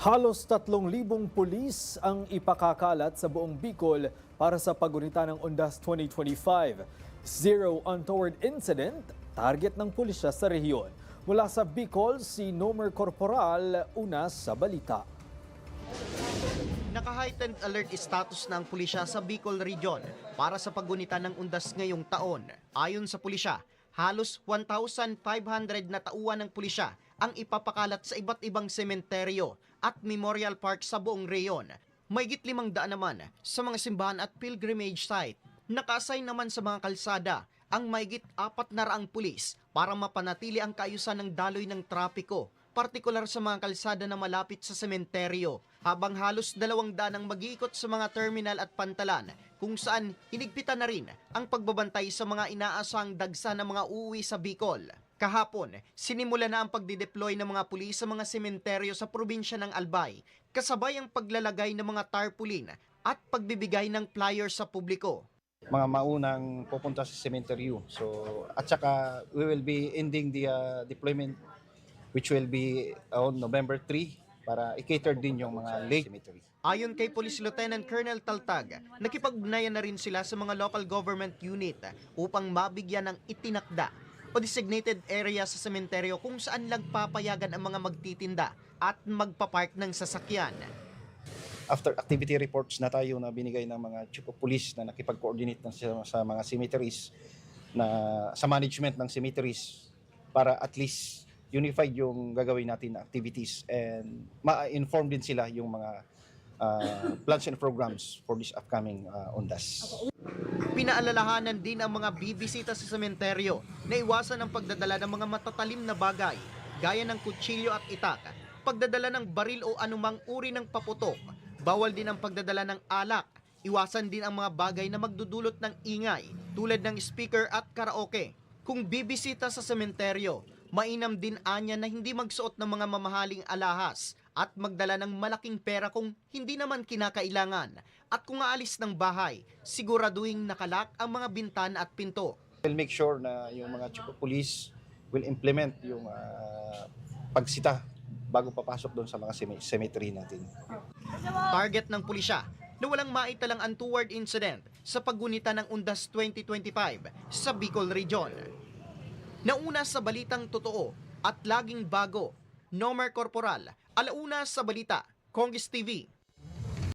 Halos 3,000 pulis ang ipakakalat sa buong Bicol para sa pagunita ng Undas 2025. Zero untoward incident, target ng pulisya sa rehiyon. Mula sa Bicol, si Nomer Corporal, una sa balita. Naka-heightened alert status na ang pulisya sa Bicol Region para sa paggunita ng undas ngayong taon. Ayon sa pulisya, halos 1,500 na tauhan ng pulisya ang ipapakalat sa iba't ibang sementeryo at memorial park sa buong reyon. Mayigit limang daan naman sa mga simbahan at pilgrimage site. Naka-assign naman sa mga kalsada ang mayigit apat na raang pulis para mapanatili ang kaayusan ng daloy ng trapiko partikular sa mga kalsada na malapit sa sementeryo, habang halos dalawang daan ang mag-iikot sa mga terminal at pantalan kung saan hinigpitan na rin ang pagbabantay sa mga inaasang dagsa ng mga uuwi sa Bicol. Kahapon, sinimula na ang pagdideploy ng mga pulis sa mga sementeryo sa probinsya ng Albay, kasabay ang paglalagay ng mga tarpaulin at pagbibigay ng flyers sa publiko. mga maunang pupunta sa cemetery. So, at saka we will be ending the uh, deployment which will be on November 3 para i-cater din yung mga late cemetery. Ayon kay Police Lieutenant Colonel Taltag, nakipag-ugnayan na rin sila sa mga local government unit upang mabigyan ng itinakda o designated area sa sementeryo kung saan lang papayagan ang mga magtitinda at magpapark ng sasakyan. After activity reports na tayo na binigay ng mga chief of police na nakipag-coordinate na sa, sa mga cemeteries na sa management ng cemeteries para at least unified yung gagawin natin na activities and ma-inform din sila yung mga uh, plans and programs for this upcoming uh, ONDAS. Pinaalalahanan din ang mga bibisita sa sementeryo na iwasan ang pagdadala ng mga matatalim na bagay gaya ng kutsilyo at itak, pagdadala ng baril o anumang uri ng paputok, bawal din ang pagdadala ng alak, iwasan din ang mga bagay na magdudulot ng ingay tulad ng speaker at karaoke. Kung bibisita sa sementeryo, mainam din anya na hindi magsuot ng mga mamahaling alahas at magdala ng malaking pera kung hindi naman kinakailangan. At kung aalis ng bahay, siguraduhin nakalak ang mga bintana at pinto. We'll make sure na yung mga chief of police will implement yung uh, pagsita bago papasok doon sa mga ceme- cemetery natin. Target ng pulisya na walang maitalang untoward incident sa paggunita ng Undas 2025 sa Bicol Region. Nauna sa balitang totoo at laging bago, Nomer Corporal, alauna sa balita, Congress TV.